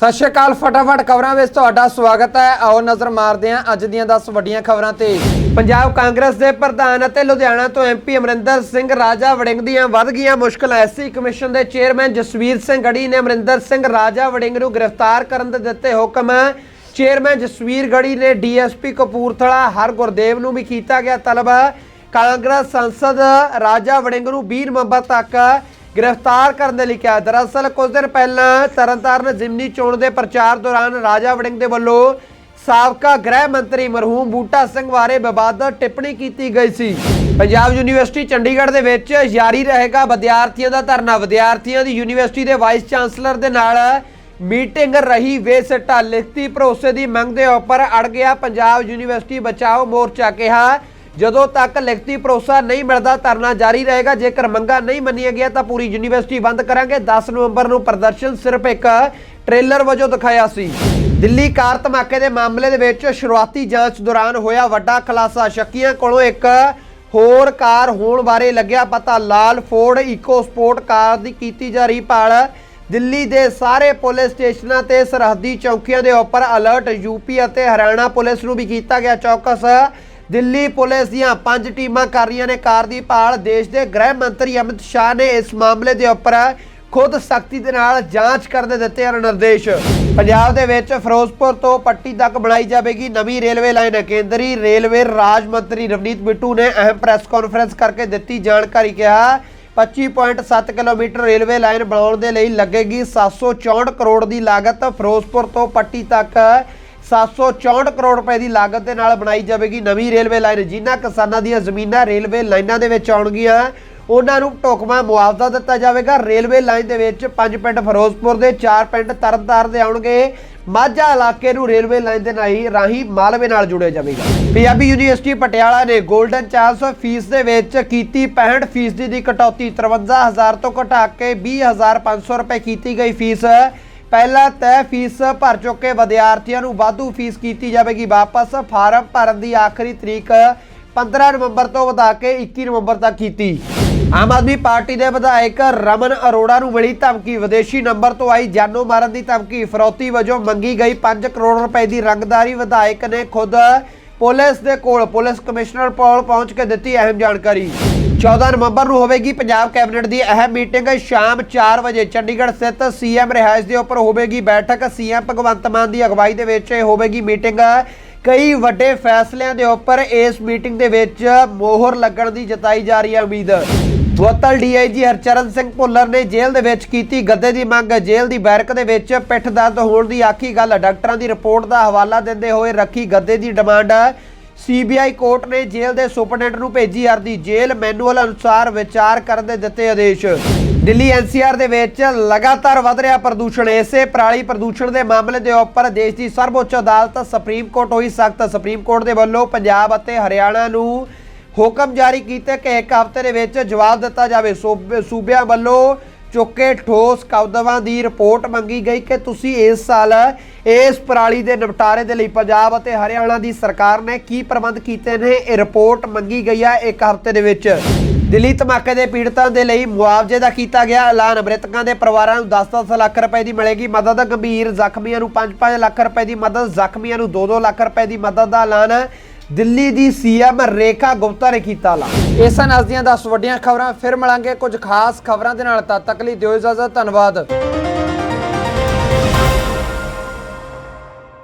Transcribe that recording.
ਸਤਿ ਸ਼੍ਰੀ ਅਕਾਲ, ਫਟਾਫਟ ਖਬਰਾਂ ਵਿੱਚ ਤੁਹਾਡਾ ਸਵਾਗਤ ਹੈ। ਆਓ ਨਜ਼ਰ ਮਾਰਦੇ ਹਾਂ ਅੱਜ ਦੀਆਂ 10 ਵੱਡੀਆਂ ਖਬਰਾਂ ਤੇ। ਪੰਜਾਬ ਕਾਂਗਰਸ ਦੇ ਪ੍ਰਧਾਨ ਅਤੇ ਲੁਧਿਆਣਾ ਤੋਂ ਐਮਪੀ ਅਮਰਿੰਦਰ ਸਿੰਘ ਰਾਜਾ ਵੜਿੰਗ ਦੀਆਂ ਵੱਧ ਗਈਆਂ ਮੁਸ਼ਕਲਾਂ। ਐਸਸੀ ਕਮਿਸ਼ਨ ਦੇ ਚੇਅਰਮੈਨ ਜਸਵੀਰ ਸਿੰਘ ਗੜੀ ਨੇ ਅਮਰਿੰਦਰ ਸਿੰਘ ਰਾਜਾ ਵੜਿੰਗ ਨੂੰ ਗ੍ਰਿਫਤਾਰ ਕਰਨ ਦੇ ਦਿੱਤੇ ਹੁਕਮ। ਚੇਅਰਮੈਨ ਜਸਵੀਰ ਗੜੀ ਨੇ ਡੀਐਸਪੀ ਕਪੂਰਥਲਾ, ਹਰ ਗੁਰਦੇਵ ਨੂੰ ਵੀ ਕੀਤਾ ਗਿਆ ਤਲਬ। ਕਾਂਗਰਸ ਸੰਸਦ ਰਾਜਾ ਵੜਿੰਗ ਨੂੰ 20 ਨਵੰਬਰ ਤੱਕ ਗ੍ਰਿਫਤਾਰ ਕਰਨ ਦੇ ਲਈ ਕਿਹਾ। ਦਰਅਸਲ ਕੁਝ ਦਿਨ ਪਹਿਲਾਂ ਤਰਨਤਾਰਨ ਜ਼ਿਮਨੀ ਚੋਣ ਦੇ ਪ੍ਰਚਾਰ ਦੌਰਾਨ ਰਾਜਾ ਵੜਿੰਗ ਦੇ ਵੱਲੋਂ ਸਾਬਕਾ ਗ੍ਰਹਿ ਮੰਤਰੀ ਮਰਹੂਮ ਬੂਟਾ ਸਿੰਘ ਬਾਰੇ ਵਿਵਾਦਤ ਟਿੱਪਣੀ ਕੀਤੀ ਗਈ ਸੀ। ਪੰਜਾਬ ਯੂਨੀਵਰਸਿਟੀ ਚੰਡੀਗੜ੍ਹ ਦੇ ਵਿੱਚ ਜਾਰੀ ਰਹੇਗਾ ਵਿਦਿਆਰਥੀਆਂ ਦਾ ਧਰਨਾ। ਵਿਦਿਆਰਥੀਆਂ ਦੀ ਯੂਨੀਵਰਸਿਟੀ ਦੇ ਵਾਈਸ ਚਾਂਸਲਰ ਦੇ ਨਾਲ ਮੀਟਿੰਗ ਰਹੀ। ਵੇਸਟਾ ਲਿਖਤੀ ਭਰੋਸੇ ਦੀ ਮੰਗ ਦੇ ਉੱਪਰ ਅੜ ਗਿਆ ਪੰਜਾਬ ਯੂਨੀਵਰਸਿਟੀ ਬਚਾਓ ਮੋਰਚਾ। ਕਿਹਾ ਜਦੋਂ ਤੱਕ ਲਿਖਤੀ ਭਰੋਸਾ ਨਹੀਂ ਮਿਲਦਾ ਧਰਨਾ ਜਾਰੀ ਰਹੇਗਾ, ਜੇਕਰ ਮੰਗਾਂ ਨਹੀਂ ਮੰਨੀਆਂ ਗਿਆ ਤਾਂ ਪੂਰੀ ਯੂਨੀਵਰਸਿਟੀ ਬੰਦ ਕਰਾਂਗੇ। 10 ਨਵੰਬਰ ਨੂੰ ਪ੍ਰਦਰਸ਼ਨ ਸਿਰਫ ਇੱਕ ਟ੍ਰੇਲਰ ਵਜੋਂ ਦਿਖਾਇਆ ਸੀ। ਦਿੱਲੀ ਕਾਰ ਧਮਾਕੇ ਦੇ ਮਾਮਲੇ ਦੇ ਵਿੱਚ ਸ਼ੁਰੂਆਤੀ ਜਾਂਚ ਦੌਰਾਨ ਹੋਇਆ ਵੱਡਾ ਖੁਲਾਸਾ। ਸ਼ੱਕੀਆਂ ਕੋਲੋਂ ਇੱਕ ਹੋਰ ਕਾਰ ਹੋਣ ਬਾਰੇ ਲੱਗਿਆ ਪਤਾ। ਲਾਲ ਫੋਰਡ ਈਕੋ ਸਪੋਰਟ ਕਾਰ ਦੀ ਕੀਤੀ ਜਾ ਰਹੀ ਭਾਲ। ਦਿੱਲੀ ਦੇ ਸਾਰੇ ਪੁਲਿਸ ਸਟੇਸ਼ਨਾਂ ਤੇ ਸਰਹੱਦੀ ਚੌਕੀਆਂ ਦੇ ਉੱਪਰ ਅਲਰਟ। ਯੂਪੀ ਅਤੇ ਹਰਿਆਣਾ ਪੁਲਿਸ ਨੂੰ ਵੀ ਕੀਤਾ ਗਿਆ ਚੌਕਸ। ਦਿੱਲੀ ਪੁਲਿਸ ਦੀਆਂ ਪੰਜ ਟੀਮਾਂ ਕਰ ਰਹੀਆਂ ਨੇ ਕਾਰ ਦੀ ਭਾਲ। ਦੇਸ਼ ਦੇ ਗ੍ਰਹਿ ਮੰਤਰੀ ਅਮਿਤ ਸ਼ਾਹ ਨੇ ਇਸ ਮਾਮਲੇ ਦੇ ਉੱਪਰ ਖੁਦ ਸਖਤੀ ਦੇ ਨਾਲ ਜਾਂਚ ਕਰਨ ਦੇ ਦਿੱਤੇ ਹਨ ਨਿਰਦੇਸ਼। ਪੰਜਾਬ ਦੇ ਵਿੱਚ ਫਿਰੋਜ਼ਪੁਰ ਤੋਂ ਪੱਟੀ ਤੱਕ ਬਣਾਈ ਜਾਵੇਗੀ ਨਵੀਂ ਰੇਲਵੇ ਲਾਈਨ। ਕੇਂਦਰੀ ਰੇਲਵੇ ਰਾਜ ਮੰਤਰੀ ਰਵਨੀਤ ਬਿੱਟੂ ਨੇ ਅਹਿਮ ਪ੍ਰੈਸ ਕਾਨਫਰੰਸ ਕਰਕੇ ਦਿੱਤੀ ਜਾਣਕਾਰੀ ਕਿਹਾ 25.7 ਕਿਲੋਮੀਟਰ ਰੇਲਵੇ ਲਾਈਨ ਬਣਾਉਣ ਦੇ ਲਈ ਲੱਗੇਗੀ 764 ਕਰੋੜ ਦੀ ਲਾਗਤ। ਫਿਰੋਜ਼ਪੁਰ ਤੋਂ ਪੱਟੀ ਤੱਕ 764 ਕਰੋੜ ਰੁਪਏ ਦੀ ਲਾਗਤ ਦੇ ਨਾਲ ਬਣਾਈ ਜਾਵੇਗੀ ਨਵੀਂ ਰੇਲਵੇ ਲਾਈਨ। ਜਿਨ੍ਹਾਂ ਕਿਸਾਨਾਂ ਦੀਆਂ ਜ਼ਮੀਨਾਂ ਰੇਲਵੇ ਲਾਈਨਾਂ ਦੇ ਵਿੱਚ ਆਉਣਗੀਆਂ, ਉਹਨਾਂ ਨੂੰ ਢੋਕਵਾਂ ਮੁਆਵਜ਼ਾ ਦਿੱਤਾ ਜਾਵੇਗਾ। ਰੇਲਵੇ ਲਾਈਨ ਦੇ ਵਿੱਚ ਪੰਜ ਪਿੰਡ ਫਿਰੋਜ਼ਪੁਰ ਦੇ, ਚਾਰ ਪਿੰਡ ਤਰਨਤਾਰਨ ਦੇ ਆਉਣਗੇ। ਮਾਝਾ ਇਲਾਕੇ ਨੂੰ ਰੇਲਵੇ ਲਾਈਨ ਦੇ ਨਾਲ ਰਾਹੀਂ ਮਾਲਵੇ ਨਾਲ ਜੁੜਿਆ ਜਾਵੇਗਾ। ਪੰਜਾਬੀ ਯੂਨੀਵਰਸਿਟੀ ਪਟਿਆਲਾ ਨੇ 골ਡਨ ਚਾਂਸ ਫੀਸ ਦੇ ਵਿੱਚ ਕੀਤੀ 65% ਫੀਸਦੀ ਦੀ ਕਟੌਤੀ। 53000 ਤੋਂ ਘਟਾ ਕੇ 20500 ਰੁਪਏ ਕੀਤੀ ਗਈ ਫੀਸ। ਪਹਿਲਾਂ ਤੈਅ ਫੀਸ ਭਰ ਚੁੱਕੇ ਵਿਦਿਆਰਥੀਆਂ ਨੂੰ ਵਾਧੂ ਫੀਸ ਕੀਤੀ ਜਾਵੇਗੀ। ਵਾਪਸ ਫਾਰਮ ਭਰਨ ਦੀ ਆਖਰੀ ਤਰੀਕ 15 ਨਵੰਬਰ ਤੋਂ ਵਧਾ ਕੇ 21 ਨਵੰਬਰ ਤੱਕ ਕੀਤੀ। ਆਮ ਆਦਮੀ ਪਾਰਟੀ ਦੇ ਵਿਧਾਇਕ ਰਮਨ ਅਰੋੜਾ ਨੂੰ ਮਿਲੀ ਧਮਕੀ। ਵਿਦੇਸ਼ੀ ਨੰਬਰ ਤੋਂ ਆਈ ਜਾਨੋਂ ਮਾਰਨ ਦੀ ਧਮਕੀ। ਫਰੌਤੀ ਵਜੋਂ ਮੰਗੀ ਗਈ 5 ਕਰੋੜ ਰੁਪਏ ਦੀ ਰੰਗਦਾਰੀ। ਵਿਧਾਇਕ ਨੇ ਖੁਦ ਪੁਲਿਸ ਦੇ ਕੋਲ ਪੁਲਿਸ ਕਮਿਸ਼ਨਰ ਕੋਲ ਪਹੁੰਚ ਕੇ ਦਿੱਤੀ ਅਹਿਮ ਜਾਣਕਾਰੀ। 14 ਨਵੰਬਰ ਨੂੰ ਹੋਵੇਗੀ ਪੰਜਾਬ ਕੈਬਨਿਟ ਦੀ ਅਹਿਮ ਮੀਟਿੰਗ। ਸ਼ਾਮ 4 ਵਜੇ ਚੰਡੀਗੜ੍ਹ ਸਥਿਤ ਸੀਐਮ ਰਿਹਾਇਸ਼ ਦੇ ਉੱਪਰ ਹੋਵੇਗੀ ਬੈਠਕ। ਸੀਐਮ ਭਗਵੰਤ ਮਾਨ ਦੀ ਅਗਵਾਈ ਦੇ ਵਿੱਚ ਇਹ ਹੋਵੇਗੀ ਮੀਟਿੰਗ। ਕਈ ਵੱਡੇ ਫੈਸਲਿਆਂ ਦੇ ਉੱਪਰ ਇਸ ਮੀਟਿੰਗ ਦੇ ਵਿੱਚ ਮੋਹਰ ਲੱਗਣ ਦੀ ਜਤਾਈ ਜਾ ਰਹੀ ਹੈ ਉਮੀਦ। ਮੁਅੱਤਲ ਡੀਆਈਜੀ ਹਰਚਰਨ ਸਿੰਘ ਭੁੱਲਰ ਨੇ ਜੇਲ੍ਹ ਦੇ ਵਿੱਚ ਕੀਤੀ ਗੱਦੇ ਦੀ ਮੰਗ। ਜੇਲ੍ਹ ਦੀ ਬੈਰਕ ਦੇ ਵਿੱਚ ਪਿੱਠ ਦਰਦ ਹੋਣ ਦੀ ਆਖੀ ਗੱਲ। ਡਾਕਟਰਾਂ ਦੀ ਰਿਪੋਰਟ ਦਾ ਹਵਾਲਾ ਦਿੰਦੇ ਹੋਏ ਰੱਖੀ ਗੱਦੇ ਦੀ ਡਿਮਾਂਡ। ਸੀਬੀਆਈ ਕੋਰਟ ਨੇ ਜੇਲ੍ਹ ਦੇ ਸੁਪਰਡੈਂਟ ਨੂੰ ਭੇਜੀ ਅਰਜ਼ੀ। ਜੇਲ੍ਹ ਮੈਨੂਅਲ ਅਨੁਸਾਰ ਵਿਚਾਰ ਕਰਨ ਦੇ ਦਿੱਤੇ ਆਦੇਸ਼। ਦਿੱਲੀ ਐਨਸੀਆਰ ਦੇ ਵਿੱਚ ਲਗਾਤਾਰ ਵਧ ਰਿਹਾ ਪ੍ਰਦੂਸ਼ਣ। ਇਸੇ ਪਰਾਲੀ ਪ੍ਰਦੂਸ਼ਣ ਦੇ ਮਾਮਲੇ ਦੇ ਉੱਪਰ ਦੇਸ਼ ਦੀ ਸਰਵਉੱਚ ਅਦਾਲਤ ਸੁਪਰੀਮ ਕੋਰਟ ਹੋਈ ਸਖਤ ਸੁਪਰੀਮ ਕੋਰਟ ਦੇ ਵੱਲੋਂ ਪੰਜਾਬ ਅਤੇ ਹਰਿਆਣਾ ਨੂੰ ਹੁਕਮ ਜਾਰੀ ਕੀਤੇ ਕਿ ਇੱਕ ਹਫ਼ਤੇ ਦੇ ਵਿੱਚ ਜਵਾਬ ਦਿੱਤਾ ਜਾਵੇ। ਸੂਬੇ- ਸੂਬਿਆਂ ਵੱਲੋਂ ਚੁੱਕੇ ਠੋਸ ਕਦਮਾਂ ਦੀ ਰਿਪੋਰਟ ਮੰਗੀ ਗਈ ਕਿ ਤੁਸੀਂ ਇਸ ਸਾਲ ਇਸ ਪਰਾਲੀ ਦੇ ਨਿਪਟਾਰੇ ਦੇ ਲਈ ਪੰਜਾਬ ਅਤੇ ਹਰਿਆਣਾ ਦੀ ਸਰਕਾਰ ਨੇ ਕੀ ਪ੍ਰਬੰਧ ਕੀਤੇ ਨੇ, ਇਹ ਰਿਪੋਰਟ ਮੰਗੀ ਗਈ ਹੈ ਇੱਕ ਹਫ਼ਤੇ ਦੇ ਵਿੱਚ। ਦਿੱਲੀ ਧਮਾਕੇ ਦੇ ਪੀੜਤਾਂ ਦੇ ਲਈ ਮੁਆਵਜ਼ੇ ਦਾ ਕੀਤਾ ਗਿਆ ਐਲਾਨ। ਮ੍ਰਿਤਕਾਂ ਦੇ ਪਰਿਵਾਰਾਂ ਨੂੰ 10-10 ਲੱਖ ਰੁਪਏ ਦੀ ਮਿਲੇਗੀ ਮਦਦ। ਗੰਭੀਰ ਜ਼ਖਮੀਆਂ ਨੂੰ 5-5 ਲੱਖ ਰੁਪਏ ਦੀ ਮਦਦ। ਜ਼ਖਮੀਆਂ ਨੂੰ 2-2 ਲੱਖ ਰੁਪਏ ਦੀ ਮਦਦ ਦਾ ਐਲਾਨ। ਦਿੱਲੀ ਦੀ ਸੀਐਮ ਰੇਖਾ ਗੁਪਤਾ ਨੇ ਕੀਤਾ ਲਾ ਇਹ ਸਨ ਅੱਜ ਦੀਆਂ 10 ਵੱਡੀਆਂ ਖਬਰਾਂ, ਫਿਰ ਮਿਲਾਂਗੇ ਕੁਝ ਖਾਸ ਖਬਰਾਂ ਦੇ ਨਾਲ। ਤਦ ਤੱਕ ਲਈ ਦਿਓ ਇਜਾਜ਼ਤ, ਧੰਨਵਾਦ।